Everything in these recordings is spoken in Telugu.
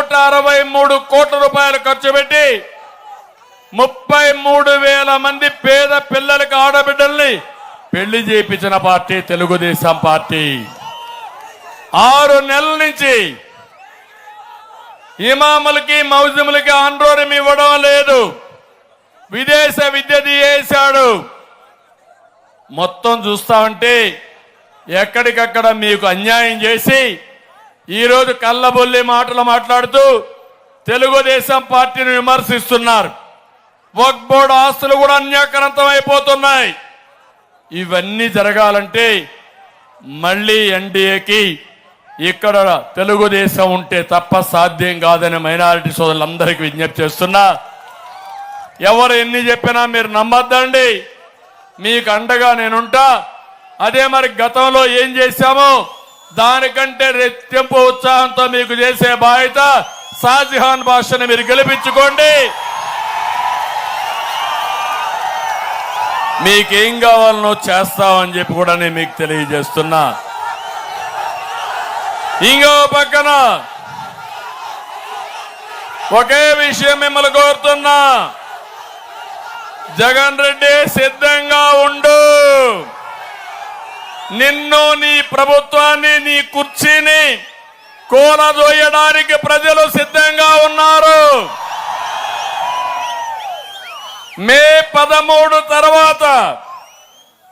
నూట అరవై మూడు కోట్ల రూపాయలు ఖర్చు పెట్టి ముప్పై మూడు వేల మంది పేద పిల్లలకి ఆడబిడ్డల్ని పెళ్ళి చేయించిన పార్టీ తెలుగుదేశం పార్టీ. ఆరు నెలల నుంచి ఇమాములకి మౌజములకి ఆండ్రోరం ఇవ్వడం లేదు. విదేశ విద్య తీయేశాడు మొత్తం చూస్తా ఉంటే ఎక్కడికక్కడ మీకు అన్యాయం చేసి ఈరోజు కళ్ళబొల్లి మాటలు మాట్లాడుతూ తెలుగుదేశం పార్టీని విమర్శిస్తున్నారు. వక్ బోర్డు ఆస్తులు కూడా అన్యాక్రాంతం అయిపోతున్నాయి. ఇవన్నీ జరగాలంటే మళ్ళీ ఎన్డీఏకి ఇక్కడ తెలుగుదేశం ఉంటే తప్ప సాధ్యం కాదని మైనారిటీ సోదరులందరికీ విజ్ఞప్తి చేస్తున్నా. ఎవరు ఎన్ని చెప్పినా మీరు నమ్మద్దండి. మీకు అండగా నేనుంటా. అదే మరి గతంలో ఏం చేశామో దానికంటే రెట్టింపు ఉత్సాహంతో మీకు చేసే బాధ్యత షాజహాన్ భాషను మీరు గెలిపించుకోండి. మీకేం కావాలనో చేస్తామని చెప్పి కూడా నేను మీకు తెలియజేస్తున్నా. ఇంకో పక్కన ఒకే విషయం మిమ్మల్ని కోరుతున్నా. జగన్ రెడ్డి సిద్ధంగా ఉండు. నిన్ను నీ ప్రభుత్వాన్ని నీ కుర్చీని కూలదోయడానికి ప్రజలు సిద్ధంగా ఉన్నారు. మే పదమూడు తర్వాత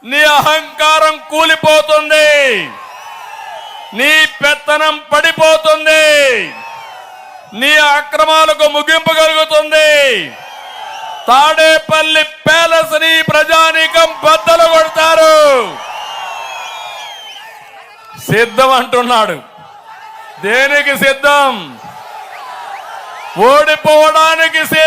నీ అహంకారం కూలిపోతుంది. నీ పెత్తనం పడిపోతుంది. నీ అక్రమాలకు ముగింపు కలుగుతుంది. తాడేపల్లి సిద్ధం అంటున్నాడు. దేనికి సిద్ధం? ఓడిపోవడానికి సిద్ధం